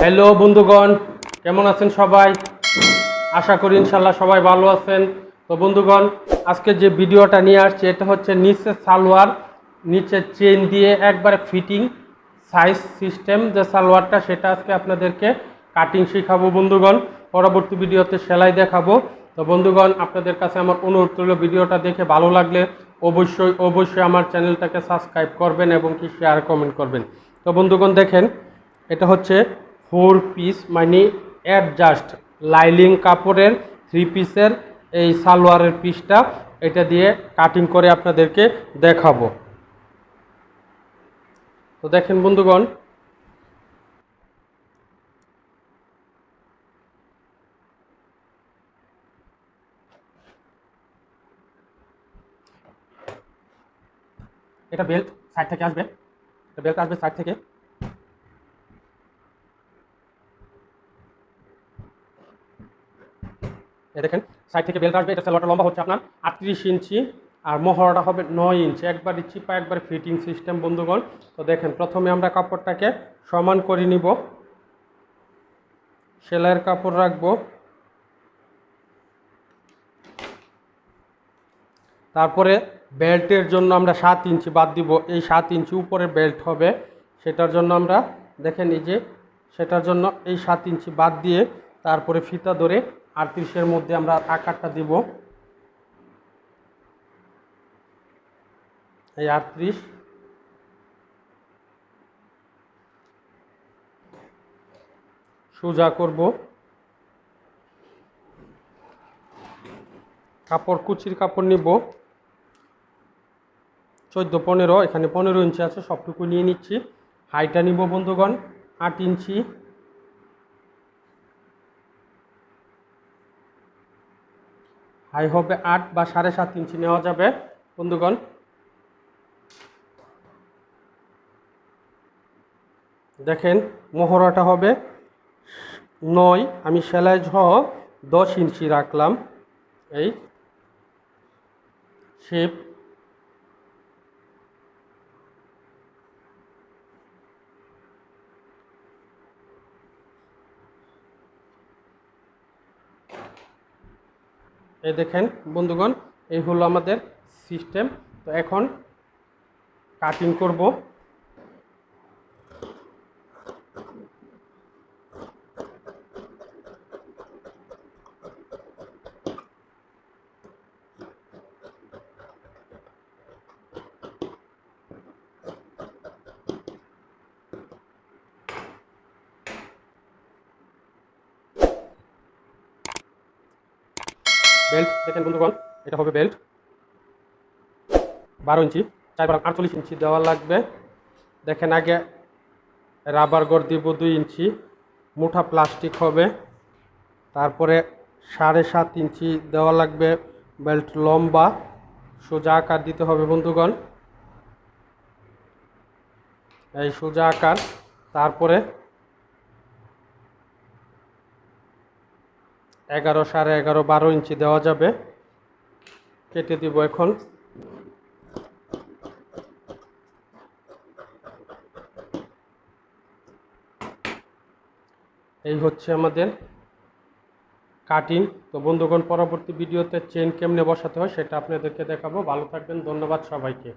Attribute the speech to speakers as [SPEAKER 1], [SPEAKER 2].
[SPEAKER 1] Hello বন্ধুগণ। কেমন আছেন সবাই? আশা করি ইনশাল্লাহ সবাই ভালো আছেন। তো বন্ধুগণ, আজকে যে ভিডিওটা নিয়ে আসছে, এটা হচ্ছে নিচে সালোয়ার নিচে চেন দিয়ে একবারে ফিটিং সাইজ সিস্টেম যে সালোয়ারটা, সেটা আজকে আপনাদেরকে কাটিং শেখাবো বন্ধুগণ। পরবর্তী ভিডিওতে সেলাই দেখাবো। তো বন্ধুগণ, আপনাদের কাছে আমার অনুরোধ রইল ভিডিওটা দেখে ভালো লাগলে অবশ্যই অবশ্যই আমার চ্যানেলটাকে সাবস্ক্রাইব করবেন এবং কি শেয়ার কমেন্ট করবেন। তো বন্ধুগণ, দেখেন, এটা হচ্ছে ফোর পিস মানে অ্যাডজাস্ট লাইলিং কাপড়ের থ্রি পিসের এই সালোয়ারের পিসটা এটা দিয়ে কাটিং করে আপনাদেরকে দেখাবো। তো দেখেন বন্ধুগণ, এটা বেল্ট সাইড থেকে আসবে, এটা বেল্ট আসবে সাইড থেকে। দেখেন সাইড থেকে বেল্ট আসবে, এটা সালোয়ারটা লম্বা হচ্ছে আপনার আটত্রিশ ইঞ্চি। আর মহড়াটা হবে নয় ইঞ্চি একবারে চিপা একবার ফিটিং সিস্টেম বন্ধুগণ। তো দেখেন, প্রথমে আমরা কাপড়টাকে সমান করে নিব। সেলাইয়ের কাপড় রাখব। তারপরে বেল্টের জন্য আমরা সাত ইঞ্চি বাদ দিব। এই সাত ইঞ্চি উপরে বেল্ট হবে। সেটার জন্য আমরা দেখেন এই যে, সেটার জন্য এই সাত ইঞ্চি বাদ দিয়ে তারপরে ফিতা ধরে আটত্রিশের মধ্যে আমরা আকারটা দিব। এই আটত্রিশ। সোজা করব। কাপড়, কুচির কাপড় নিব। চোদ্দ, পনেরো, এখানে পনেরো ইঞ্চি আছে সবটুকু নিয়ে নিচ্ছি। হাইটা নিব বন্ধুগণ, আট ইঞ্চি। হাই হবে আট বা সাড়ে সাত ইঞ্চি নেওয়া যাবে। বন্ধুগণ, দেখেন মোহরাটা হবে নয়, আমি সেলাই ঝ দশ ইঞ্চি রাখলাম। এই শেপ এই দেখেন বন্ধুগণ এই হলো আমাদের সিস্টেম তো এখন কাটিং করব। বেল্ট, দেখেন বন্ধুগণ, এটা হবে বেল্ট। বারো ইঞ্চি, চার আটচল্লিশ ইঞ্চি দেওয়া লাগবে। দেখেন আগে রাবার গড় দিব দুই ইঞ্চি, মুঠা প্লাস্টিক হবে। তারপরে সাড়ে সাত ইঞ্চি দেওয়া লাগবে বেল্ট লম্বা, সোজা আকার দিতে হবে বন্ধুগণ। এই সোজা আকার, তারপরে এগারো সাড়ে এগারো বারো ইঞ্চি দেওয়া যাবে। কেটে দিব এখন। এই হচ্ছে আমাদের কাটিং তো বন্ধুগণ, পরবর্তী ভিডিওতে চেন কেমনে বসাতে হয় সেটা আপনাদেরকে দেখাবো। ভালো থাকবেন, ধন্যবাদ সবাইকে।